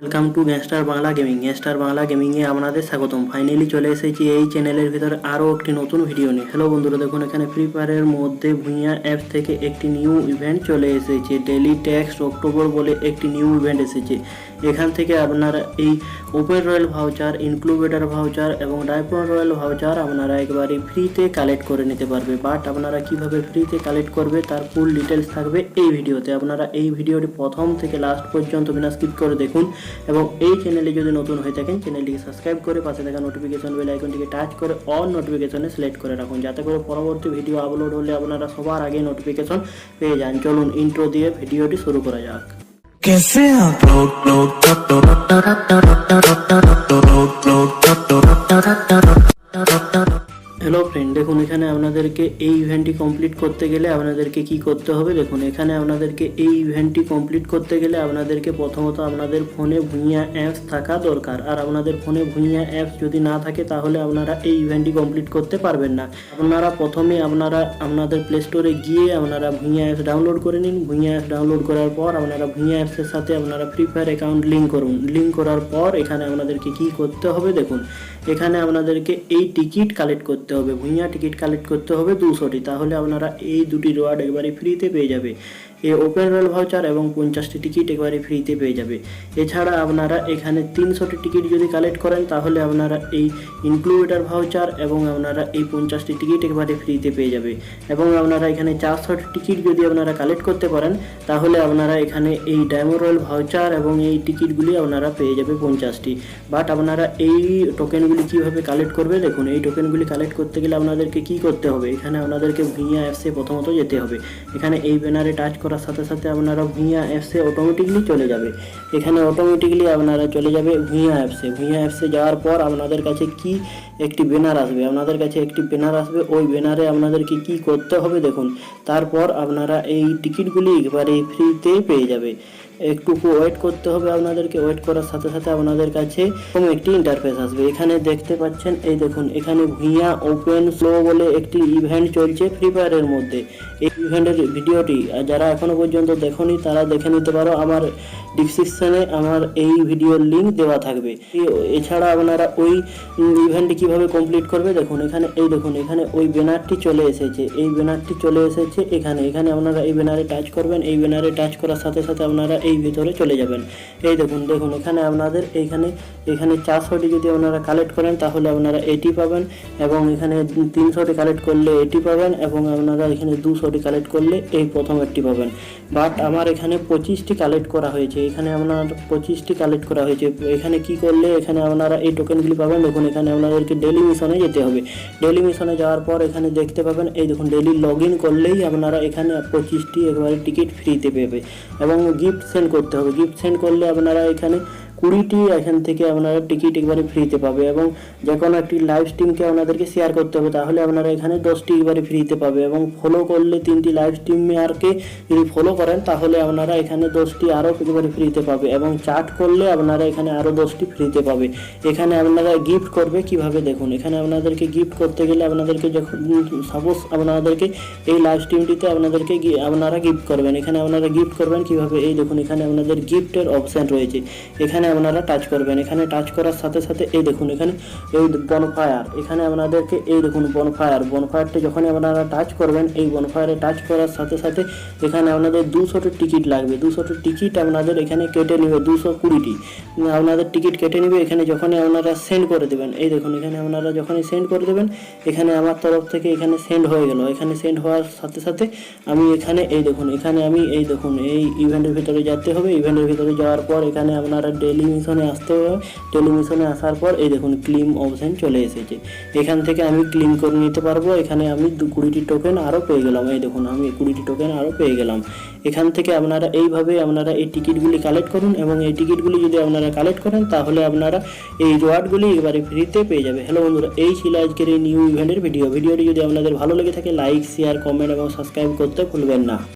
Welcome to gangster Bangla gaming gangster Bangla গেমিংয়ে আপনাদের স্বাগতম। Finally চলে এসেছি এই চ্যানেলের ভিতরে আরও একটি নতুন ভিডিও নিয়ে। হ্যালো বন্ধুরা, দেখুন এখানে ফ্রি ফায়ারের মধ্যে ভুঁইয়া অ্যাপস থেকে একটি নিউ ইভেন্ট চলে এসেছে। ডেলি ট্যাক্স অক্টোবর বলে একটি নিউ ইভেন্ট এসেছে। এখান থেকে আপনারা এই open royale voucher incubator voucher এবং ডাইপন রয়্যাল ভাউচার আপনারা একবারে ফ্রিতে কালেক্ট করে নিতে পারবে। বাট আপনারা কীভাবে ফ্রিতে কালেক্ট করবে তার ফুল ডিটেলস থাকবে এই ভিডিওতে আপনারা এই ভিডিওটি প্রথম থেকে লাস্ট পর্যন্ত বিনা স্কিপ করে দেখুন। এবং এই চ্যানেলে যদি নতুন হয়ে থাকেন চ্যানেলটিকে সাবস্ক্রাইব করে পাশে থাকা নোটিফিকেশন বেল আইকনটিকে টাচ করে অল নোটিফিকেশনে সিলেক্ট করে রাখুন যাতে করে পরবর্তী ভিডিও আপলোড হলে আপনারা সবার আগে নোটিফিকেশন পেয়ে যান চলুন ইন্ট্রো দিয়ে ভিডিওটি শুরু করা যাক कैसे आप আপনাদেরকে এই ইভেন্টটি কমপ্লিট করতে গেলে আপনাদেরকে কি করতে হবে? দেখুন, এখানে আপনাদেরকে এই ইভেন্টটি কমপ্লিট করতে গেলে আপনাদেরকে প্রথমত আপনাদের ফোনে ভুঁইয়া অ্যাপস থাকা দরকার। আর আপনাদের ফোনে ভুঁইয়া অ্যাপস যদি না থাকে, তাহলে আপনারা এই ইভেন্টটি কমপ্লিট করতে পারবেন না। আপনারা প্রথমে আপনারা আপনাদের প্লে স্টোরে গিয়ে আপনারা ভুঁইয়া অ্যাপস ডাউনলোড করে নিন। ভুঁইয়া অ্যাপস ডাউনলোড করার পর আপনারা ভুঁইয়া অ্যাপসের সাথে আপনারা ফ্রি ফায়ার অ্যাকাউন্ট লিঙ্ক করুন। লিঙ্ক করার পর এখানে আপনাদেরকে কি করতে হবে? দেখুন, এখানে আপনাদেরকে এই টিকিট কালেক্ট করতে হবে। ভুঁইয়া টিকিট কালেক্ট করতে হবে। দুশোটি। তাহলে আপনারা এই দুটি রোয়ার্ড একবারে ফ্রিতে পেয়ে যাবে। এই ওপেন রয়েল ভাউচার এবং পঞ্চাশটি টিকিট একবারে ফ্রিতে পেয়ে যাবে। এছাড়া আপনারা এখানে তিনশোটি টিকিট যদি কালেক্ট করেন, তাহলে আপনারা এই ইনক্লুডেটার ভাউচার এবং আপনারা এই পঞ্চাশটি টিকিট একবারে ফ্রিতে পেয়ে যাবে। এবং আপনারা এখানে চারশোটি টিকিট যদি আপনারা কালেক্ট করতে পারেন, তাহলে আপনারা এখানে এই ডায়মন্ড রয়েল ভাউচার এবং এই টিকিটগুলি আপনারা পেয়ে যাবে পঞ্চাশটি। বাট আপনারা এই টোকেনগুলি কীভাবে কালেক্ট করবে, দেখুন, এই টোকেনগুলি কালেক্ট করতে গেলে আপনাদেরকে কি করতে হবে? এখানে আপনাদেরকে ভুঁইয়া অ্যাপসে প্রথমত যেতে হবে। এখানে এই ব্যানারে টাচ করার সাথে সাথে আপনারা ভুঁইয়া অ্যাপসে অটোমেটিকলি চলে যাবে। এখানে অটোমেটিকলি আপনারা চলে যাবে ভুঁইয়া অ্যাপসে। ভুঁইয়া অ্যাপসে যাওয়ার পর আপনাদের কাছে কি একটি ব্যানার আসবে? আপনাদের কাছে একটি ব্যানার আসবে। ওই ব্যানারে আপনাদেরকে কি করতে হবে দেখুন। তারপর আপনারা এই টিকিটগুলি একবারে ফ্রিতে পেয়ে যাবে। একটুকু ওয়েট করতে হবে আপনাদেরকে ওয়েট করার সাথে সাথে আপনাদের কাছে এরকম একটি ইন্টারফেস আসবে। এখানে দেখতে পাচ্ছেন, এই দেখুন, এখানে ভুঁইয়া ওপেন স্লো বলে একটি ইভেন্ট চলছে ফ্রি ফায়ারের মধ্যে। এই ইভেন্টের ভিডিওটি যারা এখনও পর্যন্ত দেখনি, তারা দেখে নিতে পারো, আমার ডিসক্রিপশনে আমার এই ভিডিওর লিঙ্ক দেওয়া থাকবে। এছাড়া আপনারা ওই ইভেন্টটি কীভাবে কমপ্লিট করবে, দেখুন, এখানে, এই দেখুন, এখানে ওই ব্যানারটি চলে এসেছে। এই ব্যানারটি চলে এসেছে এখানে। এখানে আপনারা এই ব্যানারে টাচ করবেন, এই ব্যানারে টাচ করার সাথে সাথে আপনারা এই ভিতরে চলে যাবেন। এই দেখুন দেখুন, এখানে আপনাদের এইখানে এখানে চারশোটি যদি আপনারা কালেক্ট করেন, তাহলে আপনারা এটি পাবেন এবং এখানে তিনশোটি কালেক্ট করলে এটি পাবেন এবং আপনারা এখানে দুশোটি কালেক্ট করলে এই প্রথম একটি পাবেন। বাট আমার এখানে পঁচিশটি কালেক্ট করা হয়েছে। এখানে আপনার পঁচিশটি কালেক্ট করা হয়েছে। এখানে কি করলে, এখানে আপনারা এই টোকেনগুলি পাবেন। দেখুন, এখানে আপনাদেরকে ডেলি মিশনে যেতে হবে। ডেলি মিশনে যাওয়ার পর এখানে দেখতে পাবেন, এই দেখুন ডেলি লগ করলেই আপনারা এখানে পঁচিশটি একবারে টিকিট ফ্রিতে পেবে এবং গিফট সেন্ড করতে হবে। গিফট সেন্ড করলে আপনারা এখানে কুড়িটি এখান থেকে আপনারা টিকিট একবারে ফ্রিতে পাবে এবং যে কোনো একটি লাইভ স্ট্রিমকে আপনাদেরকে শেয়ার করতে হবে, তাহলে আপনারা এখানে দশটি একবারে ফ্রিতে পাবে এবং ফলো করলে তিনটি লাইভ স্ট্রিমারকে যদি ফলো করেন, তাহলে আপনারা এখানে দশটি আরও একবারে ফ্রিতে পাবে এবং চার্ট করলে আপনারা এখানে আরও দশটি ফ্রিতে পাবে। এখানে আপনারা গিফট করবে কীভাবে দেখুন, এখানে আপনাদেরকে গিফট করতে গেলে আপনাদেরকে যখন সাপোজ আপনাদেরকে এই লাইভ স্ট্রিমটিতে আপনাদেরকে আপনারা গিফট করবেন, এখানে আপনারা গিফট করবেন কীভাবে, এই দেখুন এখানে আপনাদের গিফটের অপশান রয়েছে। এখানে আপনারা টাচ করবেন। এখানে টাচ করার সাথে সাথে এই দেখুন, এখানে এই বনফায়ার এখানে আপনাদেরকে এই দেখুন বনফায়ার বনফায়ারটি যখনই আপনারা টাচ করবেন, এই বনফায়ারে টাচ করার সাথে সাথে এখানে আপনাদের দুশোটি টিকিট লাগবে। দুশোটি টিকিট আপনাদের এখানে কেটে নেবে, দুশো কুড়িটি। আপনাদের টিকিট কেটে নেবে, এখানে যখনই আপনারা সেন্ড করে দেবেন, এই দেখুন, এখানে আপনারা যখনই সেন্ড করে দেবেন, এখানে আমার তরফ থেকে এখানে সেন্ড হয়ে গেল। এখানে সেন্ড হওয়ার সাথে সাথে আমি এখানে, এই দেখুন, এখানে আমি এই দেখুন, এই ইভেন্টের ভিতরে যেতে হবে। ইভেন্টের ভিতরে যাওয়ার পর এখানে আপনারা ডেলি মিশনে আসতে হবে। টেলিভিশনে আসার পর এই দেখুন ক্লিম অপশন চলে এসেছে। এখান থেকে আমি ক্লিম করে নিতে পারব। এখানে আমি দু কুড়িটি টোকেন আরও পেয়ে গেলাম। এই দেখুন, আমি কুড়িটি টোকেন আরও পেয়ে গেলাম। এখান থেকে আপনারা এইভাবে আপনারা এই টিকিটগুলি কালেক্ট করুন এবং এই টিকিটগুলি যদি আপনারা কালেক্ট করেন, তাহলে আপনারা এই রিওয়ার্ডগুলি এবারে ফ্রিতে পেয়ে যাবে। হ্যালো বন্ধুরা, এই ছিল আজকের এই নিউ ইভেন্টের ভিডিও ভিডিওটি যদি আপনাদের ভালো লেগে থাকে লাইক শেয়ার কমেন্ট এবং সাবস্ক্রাইব করতে ভুলবেন না।